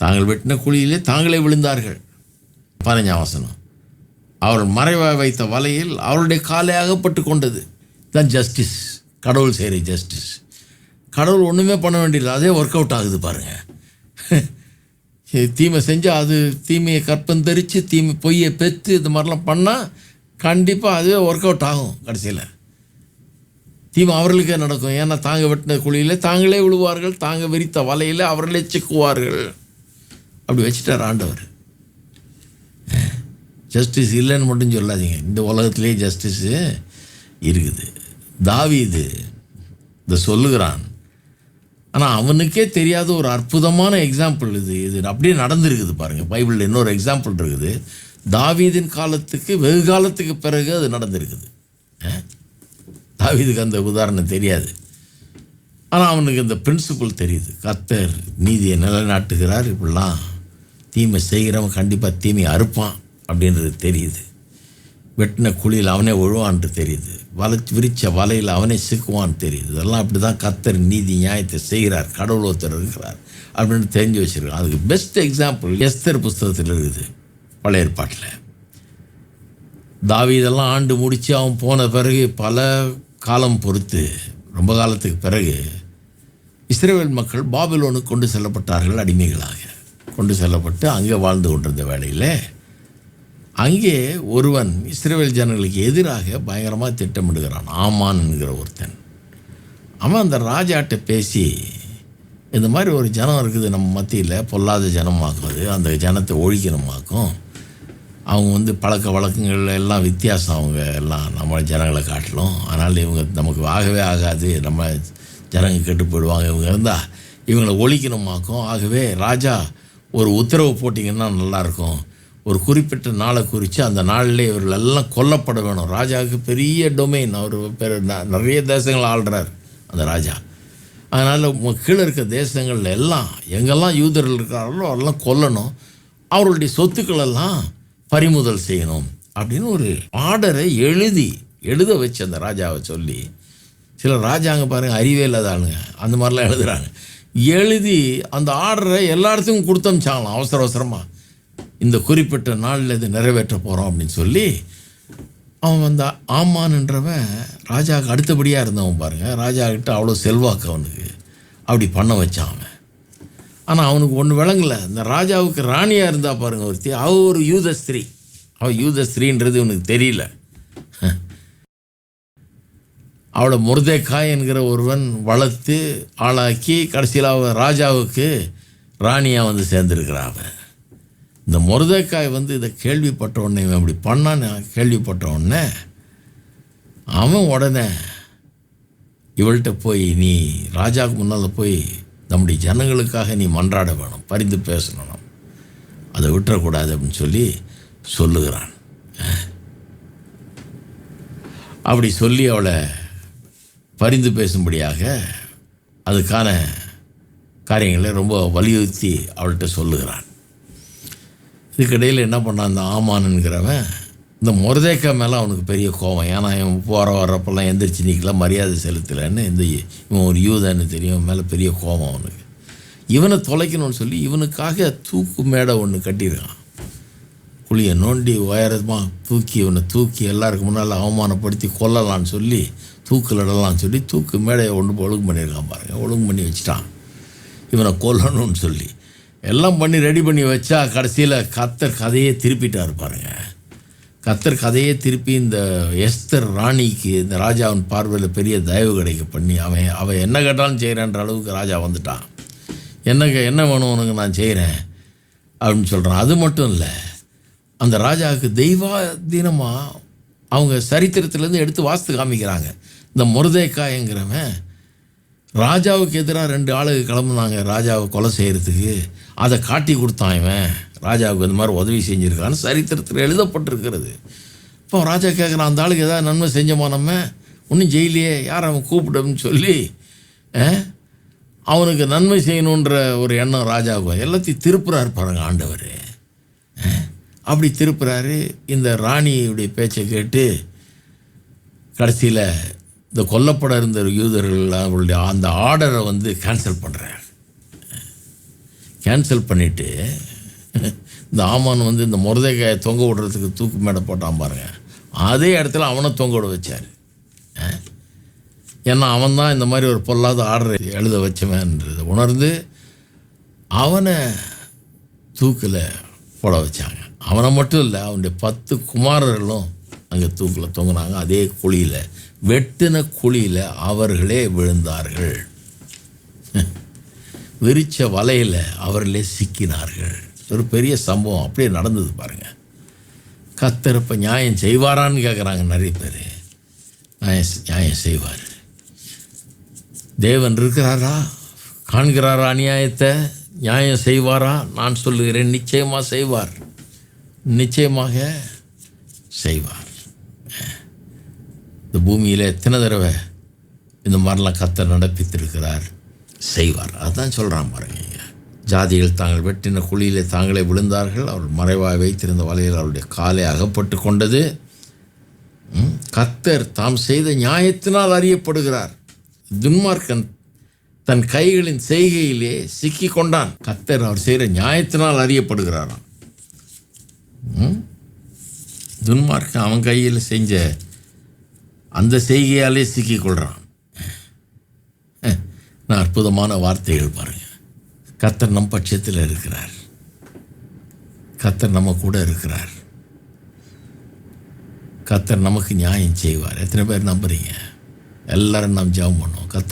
தாங்கள் வெட்டின குழியிலே தாங்களே விழுந்தார்கள். பதினஞ்சாம் வசனம். மறைவாக வைத்த வலையில் அவருடைய காலை அகப்பட்டு கொண்டது. தான் ஜஸ்டிஸ் கடவுள் செய்கிற ஜஸ்டிஸ் கடவுள் ஒன்றுமே பண்ண வேண்டியதில்லை. அதே ஒர்க் அவுட் ஆகுது பாருங்கள் தீமை செஞ்சால் அது தீமையை கற்பந்தரித்து தீமை பொய்யை பெற்று இது மாதிரிலாம் பண்ணால் கண்டிப்பாக அதுவே ஒர்க் அவுட் ஆகும் கடைசியில். தீமை அவர்களுக்கே நடக்கும். ஏன்னா தாங்க வெட்டின குழியில் தாங்களே விழுவார்கள் தாங்க விரித்த வலையில் அவர்களே சிக்குவார்கள். அப்படி வச்சுட்டார் ஆண்டவர். ஜஸ்டிஸ் இல்லைன்னு மட்டும் சொல்லாதீங்க. இந்த உலகத்திலே ஜஸ்டிஸு இருக்குது. தாவீது இதை சொல்லுகிறான். ஆனால் அவனுக்கே தெரியாத ஒரு அற்புதமான எக்ஸாம்பிள் இது. இது அப்படியே நடந்திருக்குது பாருங்கள் பைபிளில் இன்னொரு எக்ஸாம்பிள் இருக்குது. தாவீதின் காலத்துக்கு வெகு காலத்துக்கு பிறகு அது நடந்திருக்குது. தாவீதுக்கு அந்த உதாரணம் தெரியாது. ஆனால் அவனுக்கு இந்த பிரின்சிபல் தெரியுது. கத்தர் நீதியை நிலைநாட்டுகிறார் இப்படிலாம். தீமை செய்கிறவன் கண்டிப்பாக தீமை அறுப்பான் அப்படின்றது தெரியுது. வெட்டின குழியில் அவனே ஒழுவான்ட்டு தெரியுது. வலை விரித்த வலையில் அவனே சிக்குவான்னு தெரியுது. இதெல்லாம் அப்படி தான் கத்தர் நீதி நியாயத்தை செய்கிறார். கடவுள் ஒருத்தர் இருக்கிறார் அப்படின்னு தெரிஞ்சு வச்சிருக்கான் அதுக்கு பெஸ்ட் எக்ஸாம்பிள் எஸ்தர் புஸ்தகத்தில் இருக்குது. பழைய ஏற்பாட்டில். தாவீதெல்லாம் ஆண்டு முடித்து அவன் போன பிறகு பல காலம் பொறுத்து ரொம்ப காலத்துக்கு பிறகு இஸ்ரேல் மக்கள் பாபிலோனுக்கு கொண்டு செல்லப்பட்டார்கள் அடிமைகளாக. கொண்டு செல்லப்பட்டு அங்கே வாழ்ந்து கொண்டிருந்த வேளையில் அங்கே ஒருவன் இஸ்ரேல் ஜனங்களுக்கு எதிராக பயங்கரமாக திட்டமிடுகிறான். ஆமான் என்கிற ஒருத்தன். அவன் அந்த ராஜாட்ட பேசி இந்த மாதிரி ஒரு ஜனம் இருக்குது நம்ம மத்தியில் பொல்லாத ஜனமாக்கும் அந்த ஜனத்தை ஒழிக்கணுமாக்கும். அவங்க வந்து பழக்க வழக்கங்கள் எல்லாம் வித்தியாசம் அவங்க எல்லாம் நம்ம ஜனங்களை காட்டிலும். அதனால் இவங்க நமக்கு ஆகவே ஆகாது நம்ம ஜனங்க கெட்டு போயிடுவாங்க இவங்க இருந்தால் இவங்களை ஒழிக்கணுமாக்கும். ஆகவே ராஜா ஒரு உத்தரவு போட்டிங்கன்னா நல்லாயிருக்கும். ஒரு குறிப்பிட்ட நாளை குறித்து அந்த நாளில் இவர்கள் எல்லாம் கொல்லப்பட வேணும். ராஜாவுக்கு பெரிய டொமைன் அவர் பெரு ந- நிறைய தேசங்கள் ஆள்றார் அந்த ராஜா. அதனால் கீழே இருக்க தேசங்கள்ல எல்லாம் எங்கெல்லாம் யூதர்கள் இருக்கிறார்களோ அதெல்லாம் கொல்லணும். அவர்களுடைய சொத்துக்களெல்லாம் பறிமுதல் செய்யணும் அப்படின்னு ஒரு ஆர்டரை எழுதி எழுத வச்சு அந்த ராஜாவை சொல்லி சில ராஜாங்க பாருங்கள் அறிவே இல்லாதானுங்க அந்த மாதிரிலாம் எழுதுகிறாங்க எழுதி அந்த ஆர்டரை எல்லா இடத்துக்கும் கொடுத்தமிச்சாங்களாம் அவசர அவசரமாக இந்த குறிப்பிட்ட நாளில் இது நிறைவேற்ற போகிறோம் அப்படின்னு சொல்லி அவன் வந்த ஆமான்ன்றவன் ராஜாவுக்கு அடுத்தபடியாக இருந்தவன் பாருங்க. ராஜா கிட்ட அவ்வளோ செல்வாக்கு அவனுக்கு. அப்படி பண்ண வச்சான் அவன். ஆனால் அவனுக்கு ஒன்று விளங்கலை. இந்த ராஜாவுக்கு ராணியாக இருந்தால் பாருங்கள் ஒருத்தி. அவள் ஒரு யூத ஸ்திரீ. அவள் யூத ஸ்திரீன்றது இவனுக்கு தெரியல. அவளை முருதேக்காய் என்கிற ஒருவன் வளர்த்து ஆளாக்கி கடைசியில் அவ ராஜாவுக்கு ராணியாக வந்து சேர்ந்துருக்கிறான் அவன். இந்த முருதேக்காய் வந்து இதை கேள்விப்பட்ட உடனே இவன் இப்படி பண்ணான்னு கேள்விப்பட்ட உடனே அவன் உடனே இவள்கிட்ட போய் நீ ராஜாவுக்கு முன்னால் போய் நம்முடைய ஜனங்களுக்காக நீ மன்றாட வேணும் பரிந்து பேசணும். அதை விட்டுறக்கூடாது அப்படின்னு சொல்லி சொல்லுகிறான். அப்படி சொல்லி அவளை பரிந்து பேசும்படியாக அதுக்கான காரியங்களை ரொம்ப வலியுறுத்தி அவள்கிட்ட சொல்லுகிறான். இதுக்கிடையில் என்ன பண்ணான் அந்த ஆமானுங்கிறவன் இந்த முரதேக்கா மேலே அவனுக்கு பெரிய கோபம் ஏன்னா இவன் போகிற வர்றப்பெல்லாம் எந்திரிச்சு நிற்கலாம் மரியாதை செலுத்தலைன்னு இந்த இவன் ஒரு யூதான்னு தெரியும் இவன் மேலே பெரிய கோபம் அவனுக்கு. இவனை தொலைக்கணும்னு சொல்லி இவனுக்காக தூக்கு மேடை ஒன்று கட்டியிருக்கான். குழியை நோண்டி உயரமாக தூக்கி இவனை தூக்கி எல்லாருக்கு முன்னால் அவமானப்படுத்தி கொல்லலாம்னு சொல்லி தூக்கிலிடலாம்னு சொல்லி தூக்கு மேடையை ஒன்று ஒழுங்கு பண்ணியிருக்கான் பாருங்க. ஒழுங்கு பண்ணி வச்சுட்டான். இவனை கொல்லணும்னு சொல்லி. எல்லாம் பண்ணி ரெடி பண்ணி வச்சா கடைசியில் கத்தர் கதையே திருப்பிட்டார் பாருங்க. கத்தர் கதையே திருப்பி இந்த எஸ்தர் ராணிக்கு இந்த ராஜாவின் பார்வையில் பெரிய தயவு கிடைக்க பண்ணி அவன் அவன் என்ன கேட்டாலும் செய்கிறேன்ற அளவுக்கு ராஜா வந்துட்டான். என்ன என்ன வேணும் உனக்கு நான் செய்கிறேன் அப்படின்னு சொல்கிறான் அது மட்டும் இல்லை. அந்த ராஜாவுக்கு தெய்வாதீனமாக அவங்க சரித்திரத்திலேருந்து எடுத்து வாஸ்து காமிக்கிறாங்க. இந்த முருதேக்காயங்கிறவன் ராஜாவுக்கு எதிராக ரெண்டு ஆளுங்க கிளம்புனாங்க. ராஜாவை கொலை செய்கிறதுக்கு அதை காட்டி கொடுத்தான் இவன். ராஜாவுக்கு இந்த மாதிரி உதவி செஞ்சுருக்கான்னு சரித்திரத்தில் எழுதப்பட்டிருக்கிறது. இப்போ ராஜா கேட்குறான் அந்த ஆளுக்கு எதாவது நன்மை செஞ்சோமா நம்ம? ஒன்றும் ஜெயிலியே யார் அவன் கூப்பிடுன்னு சொல்லி அவனுக்கு நன்மை செய்யணுன்ற ஒரு எண்ணம் ராஜாவுக்கு எல்லாத்தையும் திருப்புறார் பாருங்க ஆண்டவர். அப்படி திருப்புறாரு. இந்த ராணியுடைய பேச்சை கேட்டு கடைசியில் இந்த கொல்லப்பட இருந்த யூதர்கள் அவருடைய அந்த ஆர்டரை வந்து கேன்சல் பண்ணுறார் கேன்சல் பண்ணிவிட்டு இந்த ஆமான் வந்து இந்த முருதைக்காயை தொங்க விடுறதுக்கு தூக்கு மேடை போட்டான் பாருங்க. அதே இடத்துல அவனை தொங்க விட வச்சார். ஏன்னா அவன் தான் இந்த மாதிரி ஒரு பொல்லாத ஆர்டர் எழுத வச்சவன்ன்றதை உணர்ந்து அவனை தூக்கில் போட வச்சாங்க அவனை மட்டும் இல்லை அவனுடைய பத்து குமாரர்களும் அங்கே தூக்கில் தொங்கினாங்க. அதே குழியில் வெட்டின குழியில் அவர்களே விழுந்தார்கள். விரிச்ச வலையில் அவர்களே சிக்கினார்கள். ஒரு பெரிய சம்பவம். அப்படியே நடந்தது பாருங்கள் கத்தருப்ப நியாயம் செய்வாரான்னு கேட்குறாங்க நிறைய பேர். நியாயம் நியாயம் செய்வார். தேவன் இருக்கிறாரா? காண்கிறாரா அநியாயத்தை? நியாயம் செய்வாரா? நான் சொல்லுகிறேன் நிச்சயமாக செய்வார். நிச்சயமாக செய்வார். இந்த பூமியில் எத்தனை தடவை இந்த மாதிரிலாம் கத்தர் நடப்பித்திருக்கிறார்? செய்வார். அதான் சொல்கிறான் பாருங்க ஜாதிகள் தாங்கள் வெட்டின குழியிலே தாங்களே விழுந்தார்கள். அவர் மறைவாக வைத்திருந்த வலையில் அவருடைய காலை அகப்பட்டு கொண்டது. கத்தர் தாம் செய்த நியாயத்தினால் அறியப்படுகிறார். துன்மார்க்கன் தன் கைகளின் செய்கையிலே சிக்கி கொண்டான் கத்தர் அவர் செய்கிற நியாயத்தினால் அறியப்படுகிறாராம். ம்? துன்மார்க்கன் அவன் கையில் செஞ்ச அந்த செய்கையாலே சிக்கி கொள்கிறான் நான் அற்புதமான வார்த்தைகள் பாருங்கள் கத்தர் நம் பட்சத்தில் இருக்கிறார். கத்தர் நம்ம கூட இருக்கிறார். கத்தர் நமக்கு நியாயம் செய்வார். எத்தனை பேர் நம்புறீங்க? எல்லாரும் நாம் ஜெபம் பண்ணுவோம். கத்தர்